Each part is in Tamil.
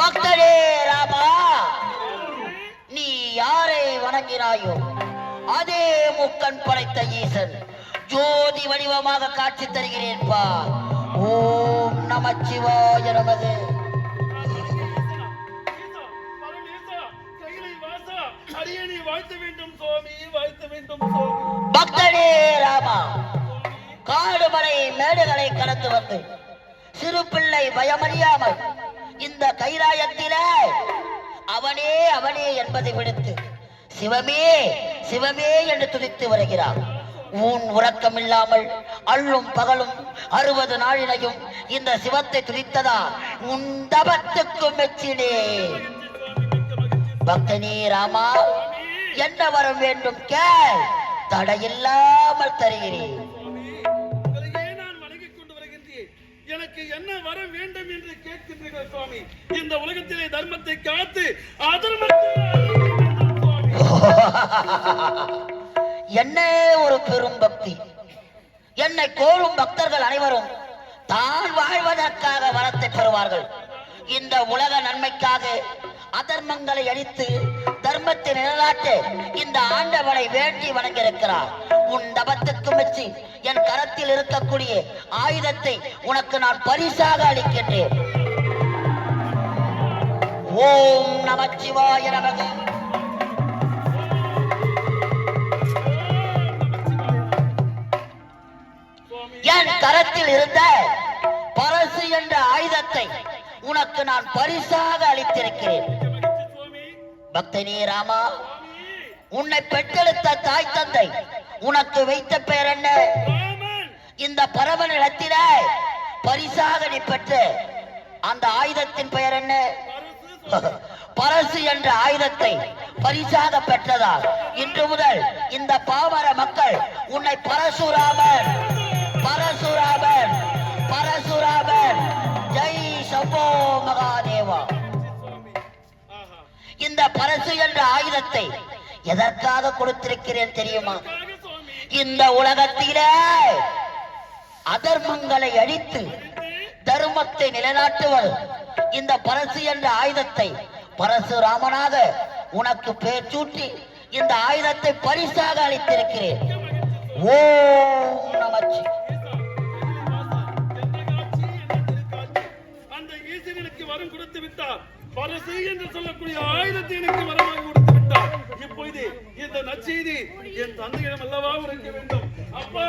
பக்தரே ராமா நீ யாரை வணங்கினாயோ அதே முக்கண் படைத்த ஈசன் ஜோதி வடிவமாக காட்சி தருகிறேன் பா. ஓம் நமச்சிவாய நமது வாழ்த்த வேண்டும் சுவாமி வாழ்த்த வேண்டும் பக்தனே ராமா காடுமலை மேடுகளை கடந்து வந்து சிறு பிள்ளை பயமறியாமல் இந்த கைராயத்திலே அவனே அவனே என்பதை விடுத்து சிவமே சிவமே என்று துதித்து வருகிறான் ஊன் உறக்கம் இல்லாமல் அள்ளும் பகலும் அறுபது நாளினையும் இந்த சிவத்தை துதித்ததா? உன் தபத்துக்கு மெச்சினே. பக்தனே ராமா என்ன வரம் வேண்டும் கேள். தடையில்லாமல் தருகிறேன். வர வேண்டும் என்று கேட்கின்றீர்கள் சுவாமி. இந்த உலகத்திலே தர்மத்தை காத்து அதர்மத்தை என்ன ஒரு பெரும் பக்தி. என்னை கோரும் பக்தர்கள் அனைவரும் தான் வாழ்வதற்காக வரத்தை பெறுவார்கள். இந்த உலக நன்மைக்காக அதர்மங்களை அழித்து தர்மத்தை நிலநாட்டு இந்த ஆண்டவனை வேண்டி வணங்கியிருக்கிறார். உன் தபத்துக்கு மெச்சி என் கரத்தில் இருக்கக்கூடிய ஆயுதத்தை உனக்கு நான் பரிசாக அளிக்கின்றேன். ஓம் நமச்சிவாய நமக. என் கரத்தில் இருந்த பரசு என்ற ஆயுதத்தை உனக்கு நான் பரிசாக அளித்திருக்கிறேன். பக்தனே ராமா உன்னை பெற்றெடுத்த தாய் தந்தை உனக்கு வைத்த பெயர் என்ன? இந்த பரவ நிலத்தில பரிசாக நீ பெற்று அந்த ஆயுதத்தின் பெயர் என்ன? பரசு என்ற ஆயுதத்தை பரிசாக பெற்றதால் இன்று முதல் இந்த பாமர மக்கள் உன்னை பரசுராமன் பரசுராமன் பரசுராமன் ஜெய் சம்போ மகாதேவா. இந்த பரசு என்ற ஆயுதத்தை எதற்காக கொடுத்திருக்கிறேன் தெரியுமா? இந்த உலகத்திலே அதர்மங்களை அழித்து தர்மத்தை நிலைநாட்டுவது இந்த பரசு என்ற ஆயுதத்தை பரசுராமனாக உனக்கு பேர் சூட்டி இந்த ஆயுதத்தை பரிசாக அளித்திருக்கிறேன். ஓம் நமச்சி வரும் கொடுத்து விட்டார். பரிசு என்று சொல்லக்கூடிய ஆயுதத்தை எனக்கு வரமாக கொடுத்து விட்டார். இப்பொழுது இந்த நச்செய்தி என் தந்தையிடம் அல்லவா உரைக்க வேண்டும். அப்பா!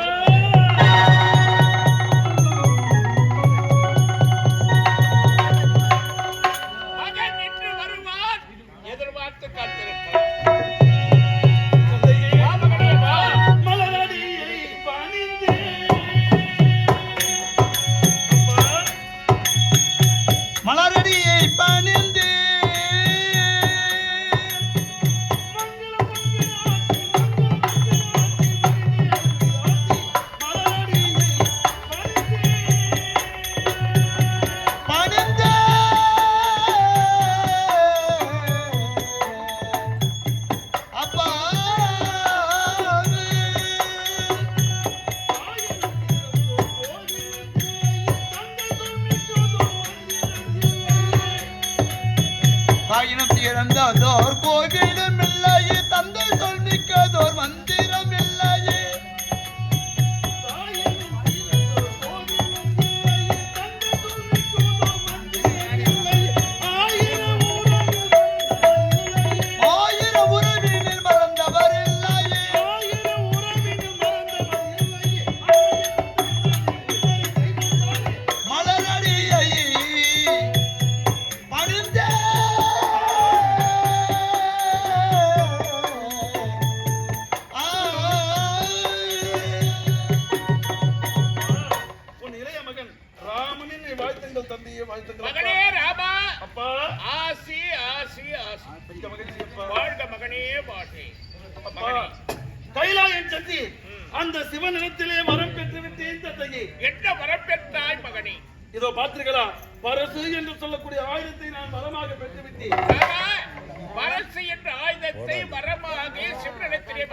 பரசு என்று ஆயுதத்தை வரமாக சிவனிடத்திலே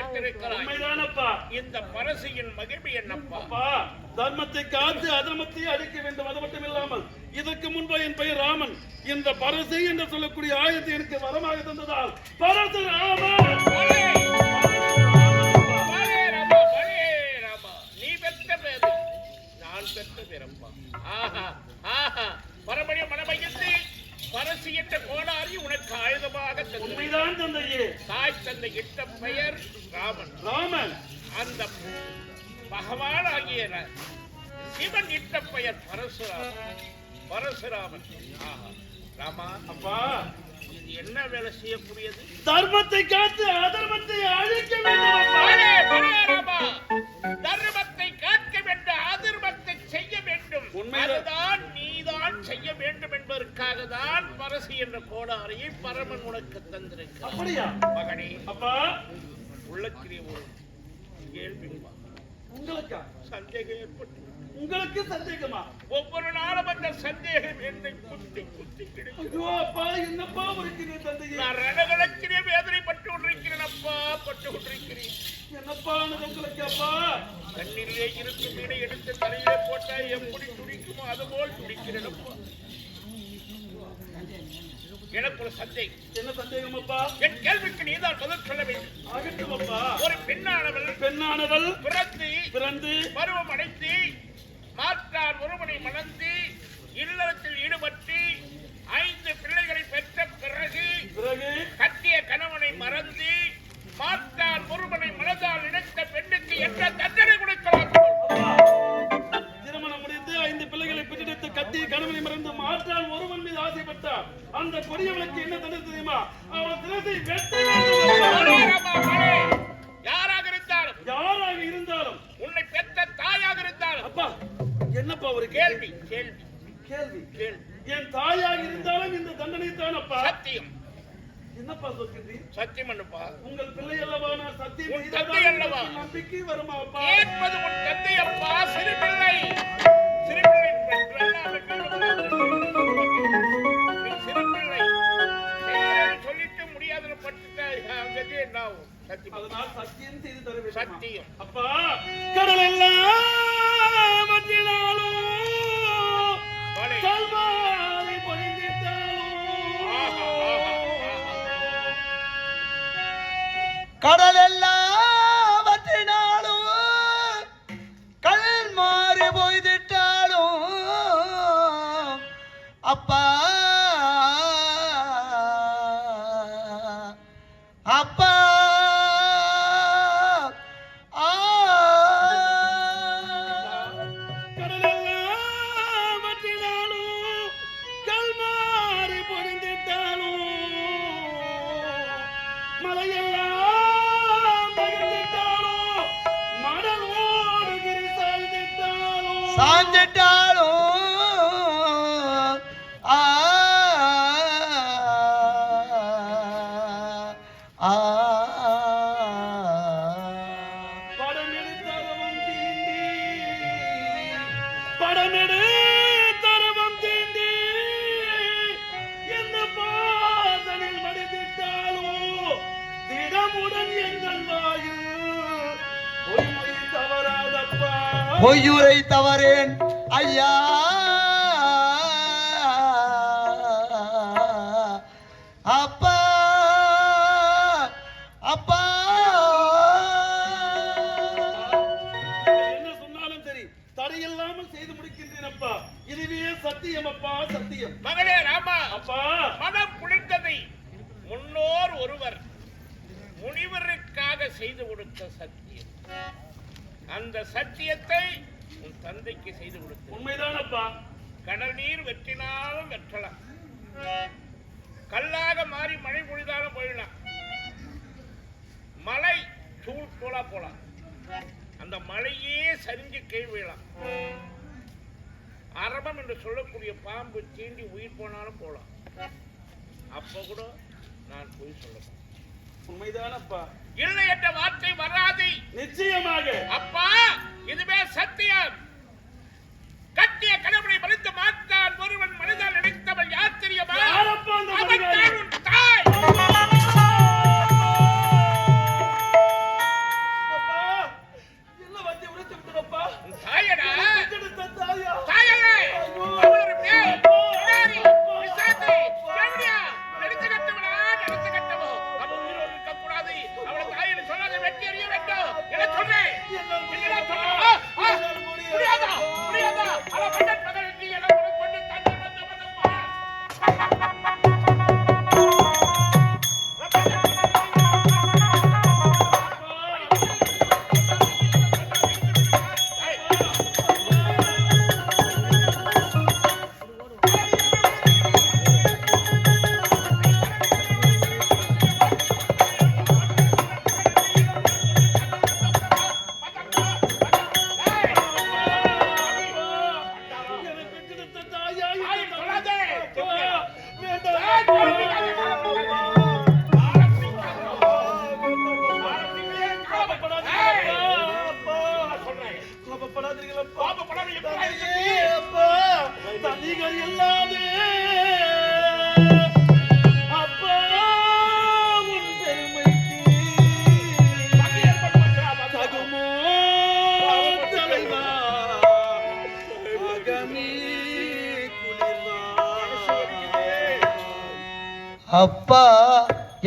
உண்மைதானப்பா இந்த பரசியின் மகிழ்வு என்னப்பா தர்மத்தை காத்து அதர்மத்தை அழிக்க வேண்டும் அது மட்டும் இல்லாமல் இதற்கு முன்பு என் பெயர் ராமன் இந்த பரசை என்று சொல்லக்கூடிய ஆயுதத்தை எனக்கு வரமாக தந்ததால் பரசு ராமன் நான் பெற்ற பேரப்பா ஆஹா ஆஹா மறுபடிய மனமகிழ்ந்து பரசு என்ற கோடாரி உனக்கு ஆயுதமாக தந்தது உண்மைதான் தந்தையே தாய் தந்தை இட்ட பெயர் ராமன். ராமன். அந்த பகவான் ஆகிய சிவன் இட்ட பெயர் பரசுராமன். பரசுராமன். ராமா அப்பா. இது என்ன வேலை செய்யக்கூடியது? தர்மத்தை காத்து அதர்மத்தை அழிக்க வேண்டும் பரசு என்ற கோடாரியை பரமன் உனக்கு தந்திருக்கிறார். அப்படியா? மகனே அப்பா. உள்ளத்திலே ஒரு கேள்வி உங்களுக்கா? சந்தேகம் ஏற்பட்டு உங்களுக்கு சந்தேகமா? ஒவ்வொரு நாளும் அந்த சந்தேகம் என்னை குத்தி குத்தி கிடைக்கும் அப்பா என்னப்பா இருக்கிறீர் தந்தையே? நான் ரணகளத்திலே வேதனைப்பட்டு கொண்டிருக்கிறேன் அப்பா பட்டு கொண்டிருக்கிறேன் என்னப்பா உங்களுக்கு அப்பா? கண்ணிலே இருக்கும் மீனை எடுத்து தலையிலே போட்டா எப்படி துடிக்குமோ? அதுபோல் துடிக்கிறேன் அப்பா. எனக்கு ஒரு சந்தேகம் என்ன சந்தேகம் அப்பா என் கேள்விக்கு நீதான் பதில் சொல்ல வேண்டும். ஆகட்டும் அப்பா ஒரு பெண்ணானவள் பெண்ணானவள் பிறந்து பிறந்து பருவம் அடைத்து மாற்றார் ஒருவனை மணந்து இல்லறத்தில் ஈடுபட்டு ஐந்து பிள்ளைகளை பெற்ற பிறகு பிறகு கட்டிய கணவனை மறந்து மாற்றார் தானப்பா சத்தியம். என்னப்பா சொல்கிறீர் சத்தியம் பண்ணுப்பா. உங்கள் பிள்ளை அல்லவா? நான் சத்தியம் உன் தந்தை அல்லவா? நம்பிக்கை வருமா அப்பா? கேட்பது உன் தந்தை அப்பா சிறு பிள்ளை சிறு பிள்ளை சிறு சொல்லிட்டு பட்டுட்டா அங்கே என்ன ஆகும்? சத்தியம். அதனால் சத்தியம் செய்து தர வேண்டும்? சத்தியம். அப்பா கடல் எல்லாம் கடல் ஆ படமெடுத்தரவம் தீண்டி. எந்த பாதனில் மடித்திட்டாலோ திடமுடன் எங்கள் வாயில் பொய்மொழி தவறாதப்பா. பொய்யுரை தவறேன் ஐயா. அப்பா. கடல் நீர் வெற்றினாலும் வெற்றலாம். கல்லாக மாறி மழை பொழிதாலும் பொழியலாம். மலை தூள் தூளா போலாம். அந்த மலையே சரிஞ்சு கை விழலாம். அரபம் என்று சொல்லக்கூடிய பாம்பு தீண்டி உயிர் போனாலும் போலாம். அப்ப கூட நான் போய் சொல்லணும். உண்மைதானப்பா. இல்லை என்ற வார்த்தை வராது. நிச்சயமாக. அப்பா இதுவே சத்தியம்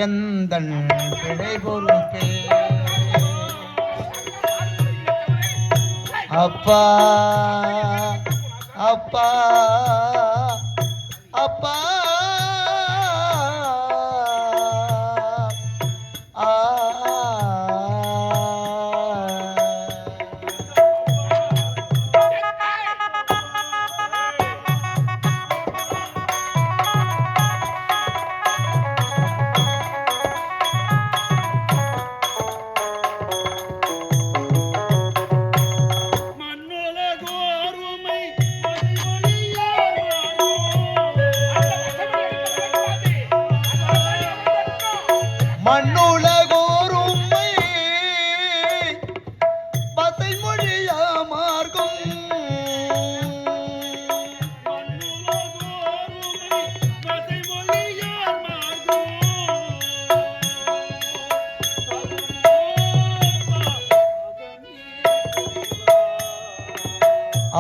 எந்த பிழை பொறுப்பே அப்பா அப்பா.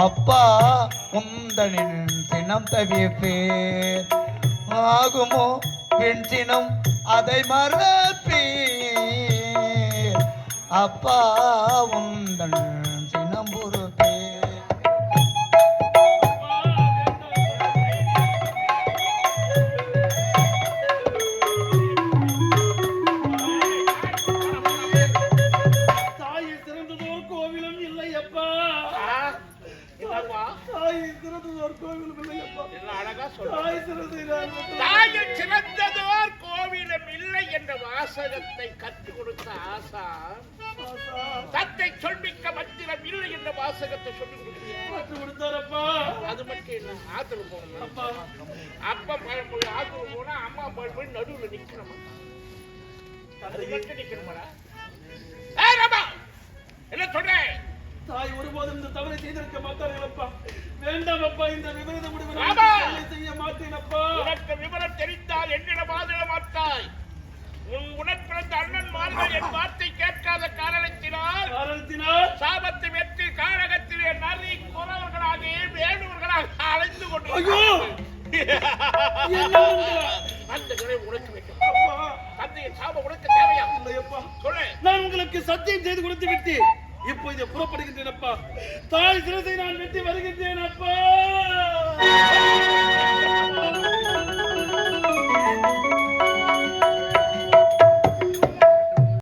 அப்பா உந்தனின் சினம் தவிப்பேர் ஆகுமோ? என் சினம் அதை மறப்பேர் அப்பா உன் ஆத்துல போகணும் அப்பா பழமொழி ஆத்துல போனா அம்மா பழமொழி நடுவுல ராமா என்ன சொல்றேன் தாய் ஒருபோதும் இந்த தவறை செய்திருக்க மாட்டார்கள் அப்பா வேண்டாம் அப்பா இந்த விபரீத முடிவு! செய்ய மாட்டேன் அப்பா. உனக்கு விவரம் தெரிந்தால் என்னிடம் வாதிட மாட்டாய். உன் உடன்பிறந்த அண்ணன் மார்கள் என் வார்த்தை கேட்காத காரணத்தினால் காரணத்தினால்? சாபத்தை வெற்றி காரகத்திலே அந்த கரை உனக்கு வைக்கும் தந்தையின் சாபம் உனக்கு தேவையா நான் உங்களுக்கு சத்தியம் செய்து கொடுத்து விட்டு இப்போ இதை புறப்படுகின்றேன் அப்பா தாய் சிறசை நான் வெட்டி வருகின்றேன் அப்பா